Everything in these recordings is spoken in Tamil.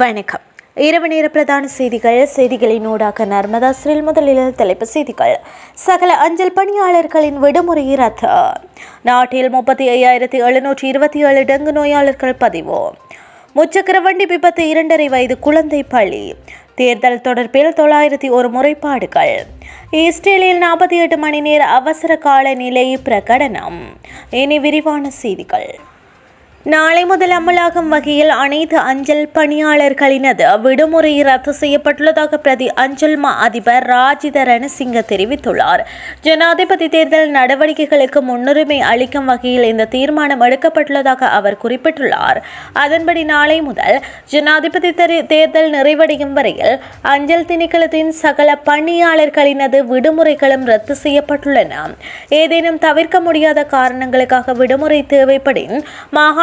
வணக்கம். இரவு நேர பிரதான செய்திகள் செய்திகளின் ஊடாக நர்மதா ஸ்ரீல் முதலில் தலைப்பு செய்திகள். சகல அஞ்சல் பணியாளர்களின் விடுமுறை ரத்து. நாட்டில் முப்பத்தி ஐயாயிரத்தி எழுநூற்றி இருபத்தி ஏழு டெங்கு நோயாளர்கள் பதிவு. முச்சக்கர வண்டி விபத்து இரண்டரை வயது குழந்தை பள்ளி தேர்தல் தொடர்பில் தொள்ளாயிரத்தி ஒரு முறைப்பாடுகள். இஸ்ரேலில் நாற்பத்தி எட்டு மணி நேர அவசர கால நிலை பிரகடனம். இனி விரிவான செய்திகள். நாளை முதல் அமலாகும் வகையில் அனைத்து அஞ்சல் பணியாளர்களினது விடுமுறை ரத்து செய்யப்பட்டுள்ளதாக பிரதி அஞ்சல் மா அதிபர் ராஜித ரணசிங்க தெரிவித்துள்ளார். ஜனாதிபதி தேர்தல் நடவடிக்கைகளுக்கு முன்னுரிமை அளிக்கும் வகையில் இந்த தீர்மானம் எடுக்கப்பட்டுள்ளதாக அவர் குறிப்பிட்டுள்ளார். அதன்படி நாளை முதல் ஜனாதிபதி தேர்தல் நிறைவடையும் வரையில் அஞ்சல் திணைக்களத்தின் சகல பணியாளர்களினது விடுமுறைகளும் ரத்து செய்யப்பட்டுள்ளன. ஏதேனும் தவிர்க்க முடியாத காரணங்களுக்காக விடுமுறை தேவைப்படின்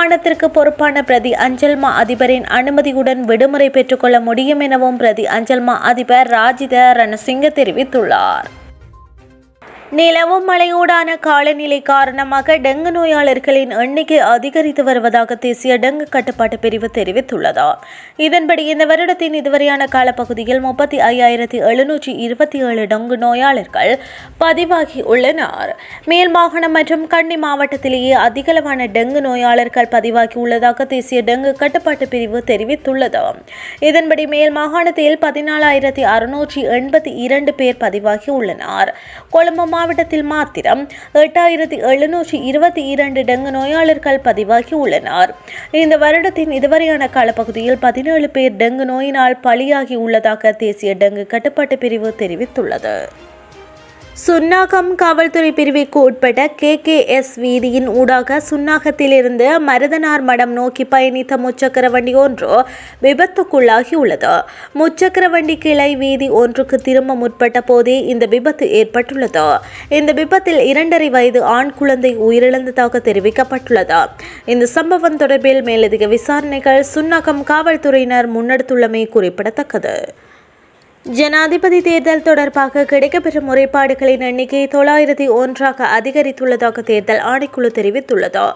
மாகாணத்திற்கு பொறுப்பான பிரதி அஞ்சல் மா அதிபரின் அனுமதியுடன் விடுமுறை பெற்றுக்கொள்ள முடியும் எனவும் பிரதி அஞ்சல் மா அதிபர் ராஜித ரணசிங்க தெரிவித்துள்ளார். நிலவும் மழையூடான காலநிலை காரணமாக டெங்கு நோயாளர்களின் எண்ணிக்கை அதிகரித்து வருவதாக தேசிய டெங்கு கட்டுப்பாட்டு பிரிவு தெரிவித்துள்ளது. இதன்படி இந்த வருடத்தின் இதுவரையான காலப்பகுதியில் முப்பத்தி ஐயாயிரத்தி எழுநூற்றி இருபத்தி ஏழு டெங்கு நோயாளர்கள் பதிவாகி உள்ளனர். மேல் மாகாணம் மற்றும் கண்டி மாவட்டத்திலேயே அதிகளவான டெங்கு நோயாளர்கள் பதிவாகி உள்ளதாக தேசிய டெங்கு கட்டுப்பாட்டு பிரிவு தெரிவித்துள்ளது. இதன்படி மேல் மாகாணத்தில் பதினாலாயிரத்தி அறுநூற்றி எண்பத்தி இரண்டு பேர் பதிவாகி உள்ளனர். கொழும்பு மாவட்டத்தில் மாத்திரம் எட்டாயிரத்தி எழுநூற்றி இருபத்தி இரண்டு டெங்கு நோயாளர்கள் பதிவாகி உள்ளனர். இந்த வருடத்தின் இதுவரையான காலப்பகுதியில் பதினேழு பேர் டெங்கு நோயினால் பலியாகி உள்ளதாக தேசிய டெங்கு கட்டுப்பாட்டு பிரிவு தெரிவித்துள்ளது. சுன்னாகம் காவல்துறை பிரிவிற்கு உட்பட்ட கே கே எஸ் வீதியின் ஊடாக சுன்னாகத்திலிருந்து மருதனார் மடம் நோக்கி பயணித்த முச்சக்கர வண்டி ஒன்று விபத்துக்குள்ளாகியுள்ளது. முச்சக்கர வண்டி கிளை வீதி ஒன்றுக்கு திரும்ப முற்பட்ட போதே இந்த விபத்து ஏற்பட்டுள்ளது. இந்த விபத்தில் இரண்டரை வயது ஆண் குழந்தை உயிரிழந்ததாக தெரிவிக்கப்பட்டுள்ளது. இந்த சம்பவம் தொடர்பில் மேலதிக விசாரணைகள் சுன்னாகம் காவல்துறையினர் முன்னெடுத்துள்ளமை குறிப்பிடத்தக்கது. ஜனாதிபதி தேர்தல் தொடர்பாக கிடைக்கப்பெற்ற முறைப்பாடுகளின் எண்ணிக்கை தொள்ளாயிரத்தி ஒன்றாக அதிகரித்துள்ளதாக தேர்தல் ஆணைக்குழு தெரிவித்துள்ளது.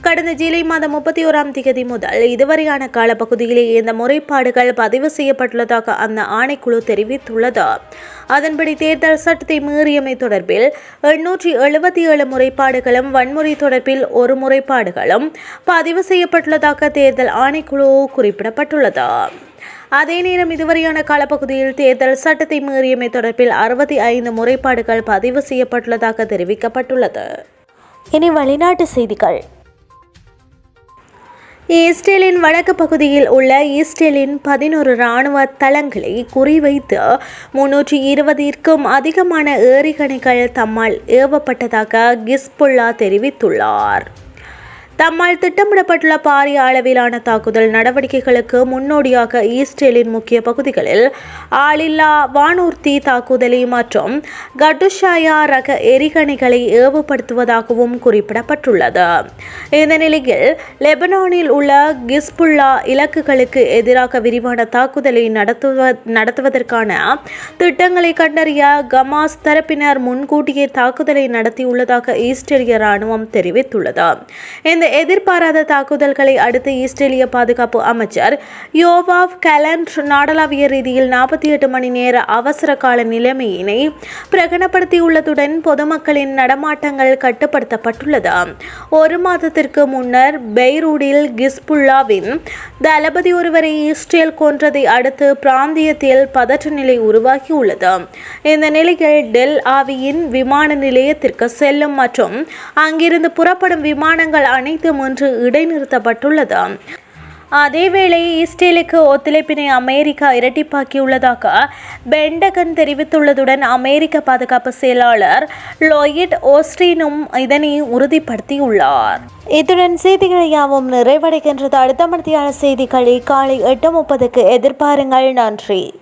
கடந்த ஜூலை மாதம் முப்பத்தி ஓராம் தேதி முதல் இதுவரையான காலப்பகுதியிலே இந்த முறைப்பாடுகள் பதிவு செய்யப்பட்டுள்ளதாக அந்த ஆணைக்குழு தெரிவித்துள்ளது. அதன்படி தேர்தல் சட்டத்தை மீறியமை தொடர்பில் எண்ணூற்றி எழுபத்தி ஏழு முறைப்பாடுகளும் வன்முறை தொடர்பில் ஒரு முறைப்பாடுகளும் பதிவு செய்யப்பட்டுள்ளதாக தேர்தல் ஆணைக்குழு குறிப்பிடப்பட்டுள்ளது. அதே நேரம் இதுவரையான காலப்பகுதியில் தேர்தல் சட்டத்தை மீறியமை தொடர்பில் அறுபத்தி ஐந்து முறைப்பாடுகள் பதிவு செய்யப்பட்டுள்ளதாக தெரிவிக்கப்பட்டுள்ளது. இனி வெளிநாட்டு செய்திகள். ஈஸ்டேலின் வடக்கு பகுதியில் உள்ள ஈஸ்டேலின் பதினோரு இராணுவ தளங்களை குறிவைத்து முன்னூற்றி இருபதிற்கும் அதிகமான ஏரிகணைகள் தம்மால் ஏவப்பட்டதாக கிஸ்புல்லா தெரிவித்துள்ளார். தம்மால் திட்டமிடப்பட்டுள்ள பாரிய அளவிலான தாக்குதல் நடவடிக்கைகளுக்கு முன்னோடியாக ஈஸ்டேலின் முக்கிய பகுதிகளில் ஆளில்லா வானூர்தி தாக்குதலை மற்றும் கட்டுஷாயா ரக எரிகணைகளை ஏவுபடுத்துவதாகவும் குறிப்பிடப்பட்டுள்ளது. இந்த நிலையில் லெபனானில் உள்ள கிஸ்புல்லா இலக்குகளுக்கு எதிராக விரிவான தாக்குதலை நடத்துவ நடத்துவதற்கான திட்டங்களை கண்டறிய கமாஸ் தரப்பினர் முன்கூட்டியே தாக்குதலை நடத்தியுள்ளதாக ஈஸ்டேலிய ராணுவம் தெரிவித்துள்ளது. இந்த எதிர்பாராத தாக்குதல்களை அடுத்து இஸ்ரேலிய பாதுகாப்பு அமைச்சர் யோவாவ் கலண்ட் நாடளாவிய ரீதியில் நாற்பத்தி எட்டு மணி நேர அவசர கால நிலைமையினை பிரகடனப்படுத்தியுள்ளதுடன் பொதுமக்களின் நடமாட்டங்கள் கட்டுப்படுத்தப்பட்டுள்ளது. ஒரு மாதத்திற்கு முன்னர் பெய்ரூடில் கிஸ்புல்லாவின் தளபதி ஒருவரை இஸ்ரேல் கொன்றதை அடுத்து பிராந்தியத்தில் பதற்ற நிலை உருவாகியுள்ளது. இந்த நிலையில் டெல் ஆவியின் விமான நிலையத்திற்கு செல்லும் மற்றும் அங்கிருந்து புறப்படும் விமானங்கள் அனைத்தும் இன்று இடைநிறுத்தப்பட்டுள்ளது. அதேவேளை இஸ்ரேலுக்கு ஒத்துழைப்பினை அமெரிக்கா இரட்டிப்பாக்கியுள்ளதாக பெண்டகன் தெரிவித்துள்ளதுடன் அமெரிக்க பாதுகாப்பு செயலாளர் லோயிட் ஓஸ்டினும் இதனை உறுதிப்படுத்தியுள்ளார். இத்துடன் செய்திகள் யாவும் நிறைவடைகின்றது. அடுத்த மணியான செய்திகளை காலை எட்டு முப்பதுக்கு எதிர்பாருங்கள். நன்றி.